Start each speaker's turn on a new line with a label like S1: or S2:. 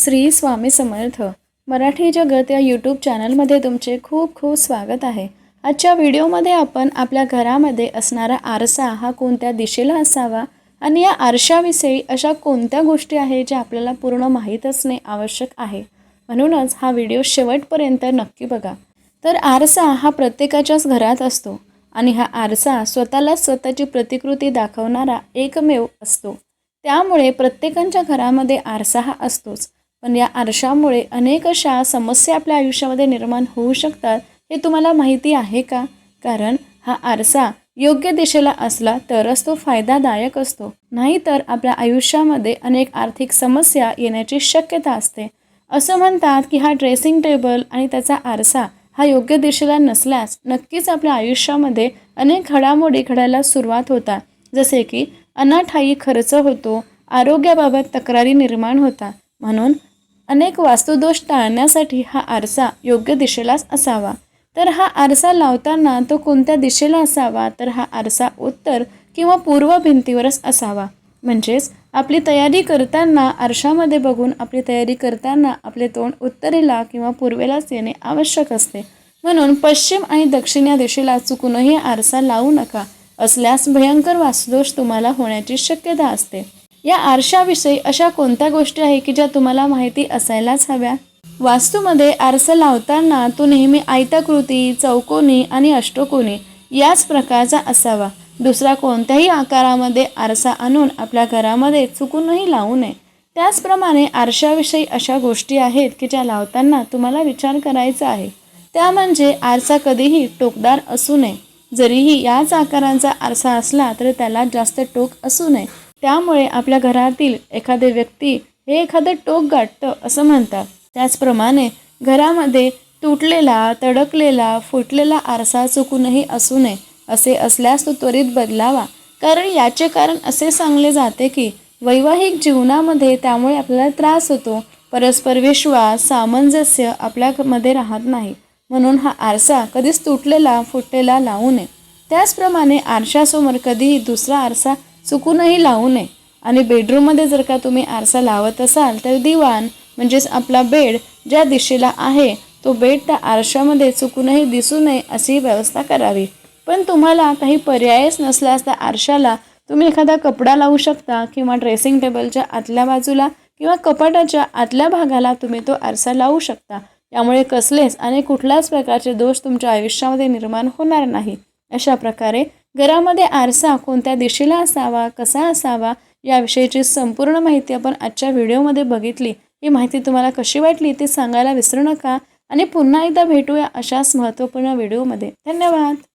S1: श्री स्वामी समर्थ. मराठी जगत या यूट्यूब चॅनलमध्ये तुमचे खूप खूप स्वागत आहे. आजच्या व्हिडिओमध्ये आपण आपल्या घरामध्ये असणारा आरसा हा कोणत्या दिशेला असावा आणि या आरशाविषयी अशा कोणत्या गोष्टी आहे ज्या आपल्याला पूर्ण माहीत असणे आवश्यक आहे? म्हणूनच हा व्हिडिओ शेवटपर्यंत नक्की बघा. तर आरसा हा प्रत्येकाच्याच घरात असतो आणि हा आरसा स्वतःला स्वतःची प्रतिकृती दाखवणारा एकमेव असतो. त्यामुळे प्रत्येकांच्या घरामध्ये आरसा हा असतोच. पण या आरशामुळे अनेक अशा समस्या आपल्या आयुष्यामध्ये निर्माण होऊ शकतात हे तुम्हाला माहिती आहे का? कारण हा आरसा योग्य दिशेला असला तरच तो फायदादायक असतो. नाहीतर आपल्या आयुष्यामध्ये अनेक आर्थिक समस्या येण्याची शक्यता असते. असं म्हणतात की हा ड्रेसिंग टेबल आणि त्याचा आरसा हा योग्य दिशेला नसल्यास नक्कीच आपल्या आयुष्यामध्ये अनेक घडामोडी घडायला सुरुवात होतात. जसे की अनाठाई खर्च होतो आरोग्याबाबत तक्रारी निर्माण होतात. म्हणून अनेक वास्तुदोष टाळण्यासाठी हा आरसा योग्य दिशेलाच असावा. तर हा आरसा लावताना तो कोणत्या दिशेला असावा? तर हा आरसा उत्तर किंवा पूर्व भिंतीवरच असावा. म्हणजेच आपली तयारी करताना आरशामध्ये बघून आपली तयारी करताना आपले तोंड उत्तरेला किंवा पूर्वेलाच येणे आवश्यक असते. म्हणून पश्चिम आणि दक्षिण या दिशेला चुकूनही आरसा लावू नका. असल्यास भयंकर वास्तुदोष तुम्हाला होण्याची शक्यता असते. या आरशाविषयी अशा कोणत्या गोष्टी आहे की ज्या तुम्हाला माहिती असायलाच हव्या? वास्तूमध्ये आरसा लावताना तो नेहमी आयताकृती चौकोनी आणि अष्टकोनी याच प्रकारचा असावा. दुसरा कोणत्याही आकारामध्ये आरसा आणून आपल्या घरामध्ये चुकूनही लावू नये. त्याचप्रमाणे आरशाविषयी अशा गोष्टी आहेत की ज्या लावताना तुम्हाला विचार करायचा आहे. त्या म्हणजे आरसा कधीही टोकदार असू नये. जरीही याच आकारांचा आरसा असला तरी त्याला जास्त टोक असू नये. त्यामुळे आपल्या घरातील एखादे व्यक्ती हे एखादं टोक गाठतं असं म्हणतात. त्याचप्रमाणे घरामध्ये तुटलेला तडकलेला फुटलेला आरसा चुकूनही असू नये असे असल्यास तो त्वरित बदलावा. कारण याचे कारण असे सांगले जाते की वैवाहिक जीवनामध्ये त्यामुळे आपल्याला त्रास होतो. परस्पर विश्वास सामंजस्य आपल्यामध्ये राहत नाही. म्हणून हा आरसा कधीच तुटलेला फुटलेला लावू नये. त्याचप्रमाणे आरशासमोर कधीही दुसरा आरसा चुकूनही लावू नये. आणि बेडरूममध्ये जर का तुम्ही आरसा लावत असाल तर दिवाण म्हणजेच आपला बेड ज्या दिशेला आहे तो बेड त्या आरशामध्ये चुकूनही दिसू नये अशी व्यवस्था करावी. पण तुम्हाला काही पर्यायच नसल्यास त्या आरशाला तुम्ही एखादा कपडा लावू शकता किंवा ड्रेसिंग टेबलच्या आतल्या बाजूला किंवा कपाटाच्या आतल्या भागाला तुम्ही तो आरसा लावू शकता. त्यामुळे कसलेच आणि कुठल्याच प्रकारचे दोष तुमच्या आयुष्यामध्ये निर्माण होणार नाही. अशा प्रकारे घरामध्ये आरसा कोणत्या दिशेला असावा कसा असावा याविषयीची संपूर्ण माहिती आपण आजच्या व्हिडिओमध्ये बघितली. ही माहिती तुम्हाला कशी वाटली ते सांगायला विसरू नका. आणि पुन्हा एकदा भेटूया अशाच महत्त्वपूर्ण व्हिडिओमध्ये. धन्यवाद.